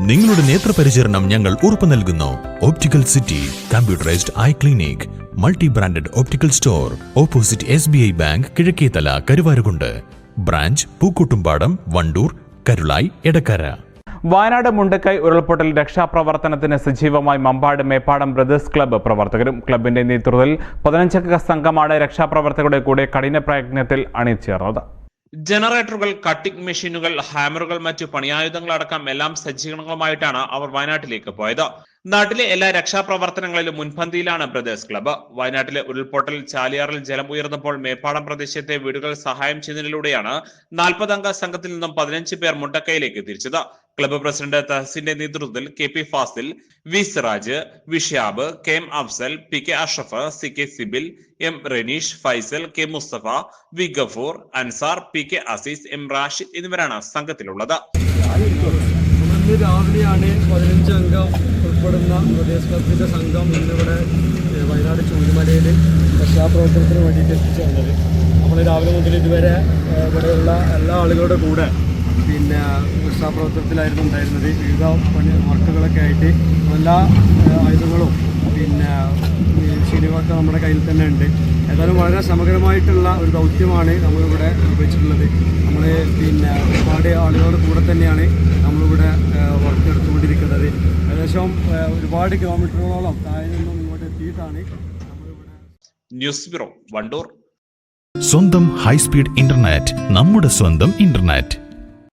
നിങ്ങളുടെ നേത്രപരിചരണം ഞങ്ങൾ ഉറപ്പു നൽകുന്നു. Optical city computerised eye clinic multi branded optical store opposite S B I bank Kizhakkethala Karuvarakundu branch Pookkottumpadam Wandoor Karulai Edakkara Wayanad Mundakkai ഉരുൾപൊട്ടൽ രക്ഷാപ്രവർത്തനത്തിന് സജീവമായി Mambad Meppadam brothers club പ്രവർത്തകരും ക്ലബിന്റെ നേതൃത്വത്തിൽ പതിനഞ്ചംഗ സംഘമാണ് രക്ഷാപ്രവർത്തകരുടെ കൂടെ കഠിന പ്രയത്നത്തിൽ അണിചേർന്നത്. ജനറേറ്ററുകൾ കട്ടിംഗ് മെഷീനുകൾ ഹാമറുകൾ മറ്റു പണിയായുധങ്ങൾ അടക്കം എല്ലാം സജ്ജീകരണങ്ങളുമായിട്ടാണ് അവർ വയനാട്ടിലേക്ക് പോയത്. നാട്ടിലെ എല്ലാ രക്ഷാപ്രവർത്തനങ്ങളിലും മുൻപന്തിയിലാണ് ബ്രദേഴ്സ് ക്ലബ്ബ്. വയനാട്ടിലെ ഉരുൾപൊട്ടൽ ചാലിയാറിൽ ജലം ഉയർന്നപ്പോൾ മേപ്പാടം പ്രദേശത്തെ വീടുകൾ സഹായം ചെയ്യുന്നതിലൂടെയാണ് നാൽപ്പതംഗ സംഘത്തിൽ നിന്നും പതിനഞ്ച് പേർ മുണ്ടക്കയിലേക്ക് തിരിച്ചത്. ക്ലബ്ബ് പ്രസിഡന്റ് തഹസിന്റെ നേതൃത്വത്തിൽ K P Fasil V Siraj Vishab K M Afsal P K Ashraf C K Sibil M Renish Faisal K Musthafa V Gafoor Ansar P K Azeez M Rashid എന്നിവരാണ് സംഘത്തിലുള്ളത്. രാവിലെയാണ് പതിനഞ്ചംഗം ഉൾപ്പെടുന്ന പ്രദേശ് ക്ലബിന്റെ സംഘം ഇന്നിവിടെ വയനാട് ചൂരുമലയിൽ രക്ഷാപ്രവർത്തനത്തിന് വേണ്ടിയിട്ട് എത്തിച്ചേർന്നത്. നമ്മൾ രാവിലെ മുതൽ ഇതുവരെ ഇവിടെയുള്ള എല്ലാ ആളുകളുടെ കൂടെ പിന്നെ രക്ഷാപ്രവർത്തനത്തിലായിരുന്നു ഉണ്ടായിരുന്നത്. വിവിധ പണി വർക്കുകളൊക്കെ ആയിട്ട് എല്ലാ ആയുധങ്ങളും പിന്നെ ശരിവൊക്കെ നമ്മുടെ കയ്യിൽ തന്നെ ഉണ്ട്. ഏതായാലും വളരെ സമഗ്രമായിട്ടുള്ള ഒരു ദൗത്യമാണ് നമ്മളിവിടെ നിർവഹിച്ചിട്ടുള്ളത്. നമ്മൾ പിന്നെ ഒരുപാട് ആളുകളുടെ കൂടെ തന്നെയാണ് നമ്മളിവിടെ വർക്ക് എടുത്തുകൊണ്ടിരിക്കുന്നത് ഏകദേശം ഒരുപാട് കിലോമീറ്ററുകളോളം താഴെ നിന്നും ഇങ്ങോട്ട് എത്തിയിട്ടാണ് നമ്മളിവിടെ ന്യൂസ് ബ്യൂറോ വണ്ടൂർ. സ്വന്തം ഹൈസ്പീഡ് ഇന്റർനെറ്റ് നമ്മുടെ സ്വന്തം ഇന്റർനെറ്റ്.